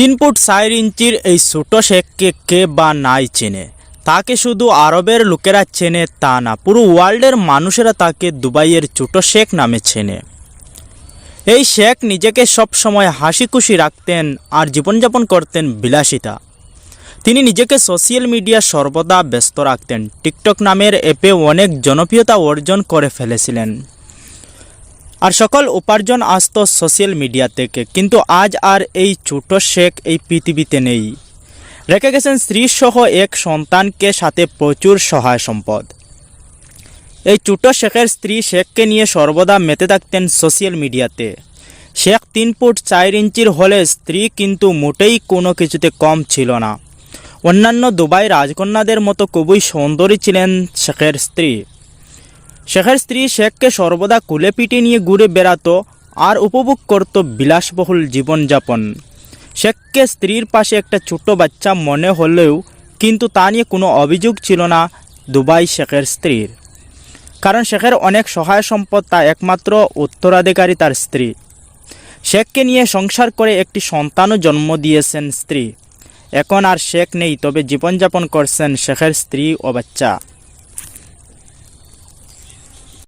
তিন ফুট চার ইঞ্চির এই ছোট শেখকে কে বা নাই চেনে? তাকে শুধু আরবের লোকেরা চেনে, তা না, পুরো ওয়ার্ল্ডের মানুষেরা তাকে দুবাইয়ের ছোট শেখ নামে চেনে। এই শেখ নিজেকে সব সময় হাসি খুশি রাখতেন আর জীবনযাপন করতেন বিলাসিতা। তিনি নিজেকে সোশ্যাল মিডিয়া সর্বদা ব্যস্ত রাখতেন। টিকটক নামের অ্যাপে অনেক জনপ্রিয়তা অর্জন করে ফেলেছিলেন। আর সকল উপার্জন আসত সোশ্যাল মিডিয়া থেকে। কিন্তু আজ আর এই ছোট শেখ এই পৃথিবীতে নেই। রেখে গেছেন স্ত্রীসহ এক সন্তানকে সাথে প্রচুর সহায় সম্পদ। এই ছোট শেখের স্ত্রী শেখকে নিয়ে সর্বদা মেতে থাকতেন সোশ্যাল মিডিয়াতে। শেখ তিন ফুট চার ইঞ্চির হলে স্ত্রী কিন্তু মোটেই কোনো কিছুতে কম ছিল না। অন্যান্য দুবাই রাজকন্যাদের মতো খুবই সুন্দরী ছিলেন শেখের স্ত্রী। শেখের স্ত্রী শেখকে সর্বদা কুলে পিঠে নিয়ে ঘুরে বেড়াতো আর উপভোগ করত বিলাসবহুল জীবনযাপন। শেখকে স্ত্রীর পাশে একটা ছোট বাচ্চা মনে হলেও কিন্তু তা নিয়ে কোনো অভিযোগ ছিল না দুবাই শেখের স্ত্রীর। কারণ শেখের অনেক সহায় সম্পদ তা একমাত্র উত্তরাধিকারী তার স্ত্রী। শেখকে নিয়ে সংসার করে একটি সন্তানও জন্ম দিয়েছেন স্ত্রী। এখন আর শেখ নেই, তবে জীবনযাপন করছেন শেখের স্ত্রী ও বাচ্চা।